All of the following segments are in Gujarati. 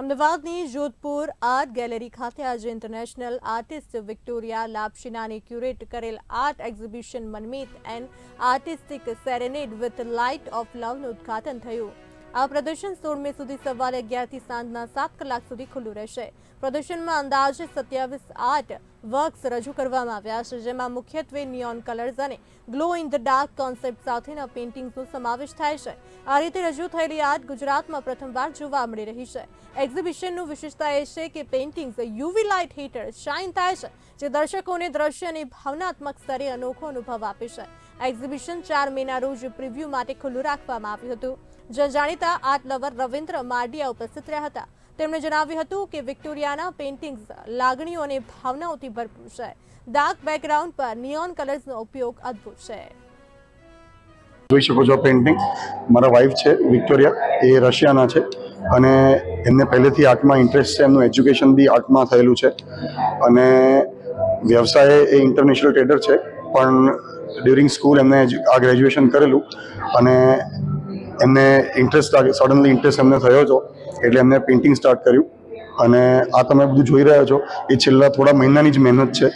અમદાવાદની જોધપુર આર્ટ ગેલેરી ખાતે આજે ઇન્ટરનેશનલ આર્ટિસ્ટ વિક્ટોરિયા લાપશિનાની ક્યુરેટ કરેલ art exhibition Manmeet and artistic serenade with light of લવનું ઉદ્ઘાટન થયું. આ પ્રદર્શન સોળમી સુધી સવારે અગિયારથી સાંજના સાત કલાક સુધી ખુલ્લું રહેશે. પ્રદર્શનમાં અંદાજે સત્યાવીસ આર્ટ વર્ક્સ રજૂ કરવામાં આવ્યા છે, જેમાં મુખ્યત્વે નિયોન કલર્સ અને glow in the dark concept સાથેના પેઇન્ટિંગ્સનો સમાવેશ થાય છે. આ રીતે રજૂ થયેલી આર્ટ ગુજરાતમાં પ્રથમવાર જોવા મળી રહી છે. એક્ઝિબિશનનું વિશેષતા એ છે કે પેઇન્ટિંગ્સ યુવી લાઇટ હીટર શાઇન થાય છે, જે દર્શકોને દ્રશ્ય અને ભાવનાત્મક સ્તરે અનોખો અનુભવ આપે છે. એક્ઝિબિશન ચાર મેના રોજ પ્રિવ્યૂ માટે ખુલ્લું રાખવામાં આવ્યું હતું. જ્યાં જાણીતા આર્ટ લવર રવિન્દ્ર માર્ડિયા ઉપસ્થિત રહ્યા હતા. તેમણે જણાવ્યું હતું કે વિક્ટોરિયાના પેઇન્ટિંગ્સ, લાગણીઓ અને ભાવનાઓથી ભરપૂર છે. ડાર્ક બેકગ્રાઉન્ડ પર નિયોન કલર્સનો ઉપયોગ અદ્ભુત છે. જોઈ શકો છો પેઇન્ટિંગ મારા વાઈફ છે, વિક્ટોરિયા. એ રશિયાના છે અને એમને પહેલેથી આર્ટમાં ઇન્ટરેસ્ટ છે. એમનું એજ્યુકેશન બી આર્ટમાં થયેલું છે. અને વ્યવસાય એ ઇન્ટરનેશનલ ટ્રેડર છે. પણ ડ્યુરિંગ સ્કૂલ એમને આ ગ્રેજ્યુએશન કરેલું અને એમને ઇન્ટરેસ્ટ સડનલી ઇન્ટરેસ્ટ એમને થયો હતો એટલે એમને પેઇન્ટિંગ સ્ટાર્ટ કર્યું. અને આ તમે બધું જોઈ રહ્યા છો, એ છેલ્લા થોડા મહિનાની જ મહેનત છે.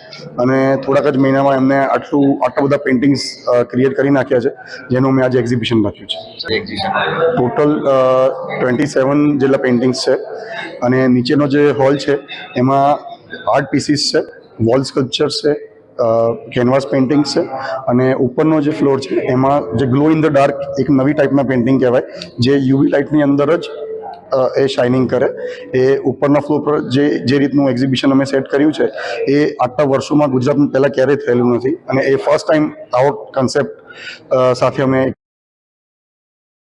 અને થોડાક જ મહિનામાં એમને આટલું, આટલા બધા પેઇન્ટિંગ્સ ક્રિએટ કરી નાખ્યા છે, જેનું મેં આજે એક્ઝિબિશન રાખ્યું છે. ટોટલ ટ્વેન્ટી સેવન જેટલા પેઇન્ટિંગ્સ છે. અને નીચેનો જે હોલ છે, એમાં આર્ટ પીસીસ છે વોલ સ્કલ્પચર્સ છે કેનવાસ પેઇન્ટિંગ છે અને ઉપરનો જે ફ્લોર છે, એમાં જે ગ્લો ઇન ધ ડાર્ક એક નવી ટાઈપના પેઇન્ટિંગ કહેવાય, જે યુવી લાઇટની અંદર જ એ શાઇનિંગ કરે. એ ઉપરના ફ્લોર પર જે જે રીતનું એક્ઝિબિશન અમે સેટ કર્યું છે, એ આટલા વર્ષોમાં ગુજરાતમાં પહેલાં ક્યારેય થયેલું નથી. અને એ ફર્સ્ટ ટાઈમ આવો કન્સેપ્ટ સાથે અમે